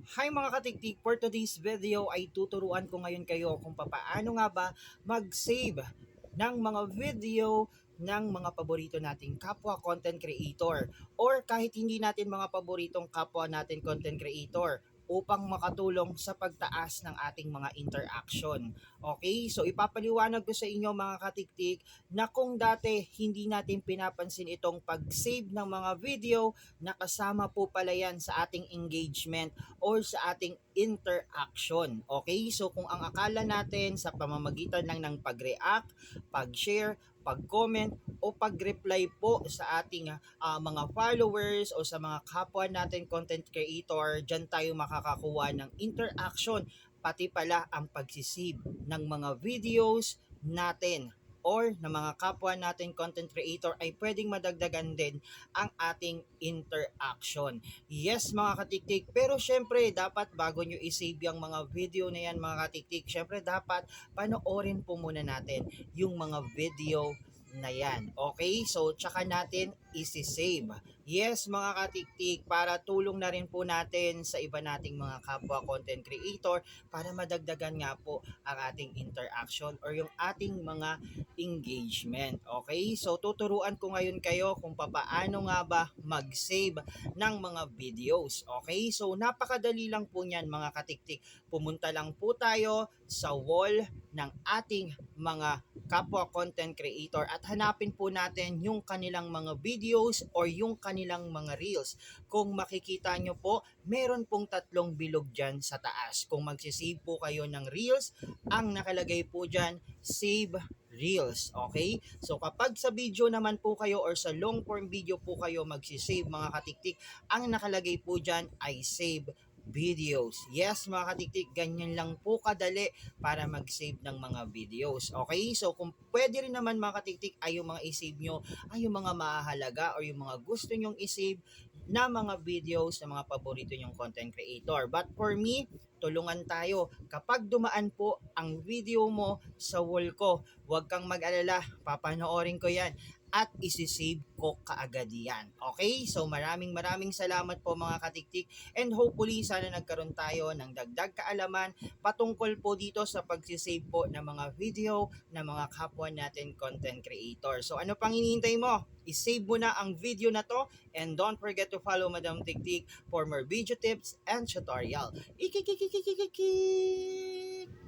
Hi mga katiktik, for today's video ay tuturuan ko ngayon kayo kung papaano nga ba mag-save ng mga video ng mga paborito nating kapwa content creator. Or kahit hindi natin mga paboritong kapwa natin content creator upang makatulong sa pagtaas ng ating mga interaction. Okay? So ipapaliwanag ko sa inyo mga katiktik na kung dati hindi natin pinapansin itong pag-save ng mga video na kasama po pala yan sa ating engagement or sa ating interaction. Okay? So kung ang akala natin sa pamamagitan lang ng pag-react, pag-share, pag-comment o pag-reply po sa ating ah, mga followers o sa mga kapwa natin content creator, dyan tayo makakakuha ng interaction pati pala ang pagsisave ng mga videos natin or ng mga kapwa natin content creator ay pwedeng madagdagan din ang ating interaction. Yes mga katiktik, pero syempre dapat bago nyo isave yung mga video na yan mga katiktik, syempre dapat panoorin po muna natin yung mga video na yan. Okay? So, tsaka natin isi-save. Yes, mga katiktik, para tulong na rin po natin sa iba nating mga kapwa content creator para madagdagan nga po ang ating interaction or yung ating mga engagement. Okay? So, tuturuan ko ngayon kayo kung papaano nga ba mag-save ng mga videos. Okay? So, napakadali lang po niyan mga katiktik. Pumunta lang po tayo sa wall ng ating mga kapwa content creator at hanapin po natin yung kanilang mga videos or yung kanilang mga reels. Kung makikita nyo po, meron pong tatlong bilog dyan sa taas. Kung magsisave po kayo ng reels, ang nakalagay po dyan, save reels. Okay? So kapag sa video naman po kayo or sa long form video po kayo magsisave mga katiktik, ang nakalagay po dyan ay save videos. Yes, mga katiktik, ganyan lang po kadali para mag-save ng mga videos. Okay? So, kung pwede rin naman mga katiktik ay yung mga i-save nyo ay yung mga mahalaga or yung mga gusto nyong i-save na mga videos na mga paborito nyong content creator. But for me, tulungan tayo. Kapag dumaan po ang video mo sa wall ko, huwag kang mag-alala, papanoorin ko yan at isi-save ko kaagad yan. Okay? So maraming maraming salamat po mga katiktik and hopefully sana nagkaroon tayo ng dagdag kaalaman patungkol po dito sa pagsisave po ng mga video ng mga kapwa natin content creator. So ano pang hinihintay mo? I-save mo na ang video na to and don't forget to follow Madam Tiktik for more video tips and tutorial. Ikikikikikikik!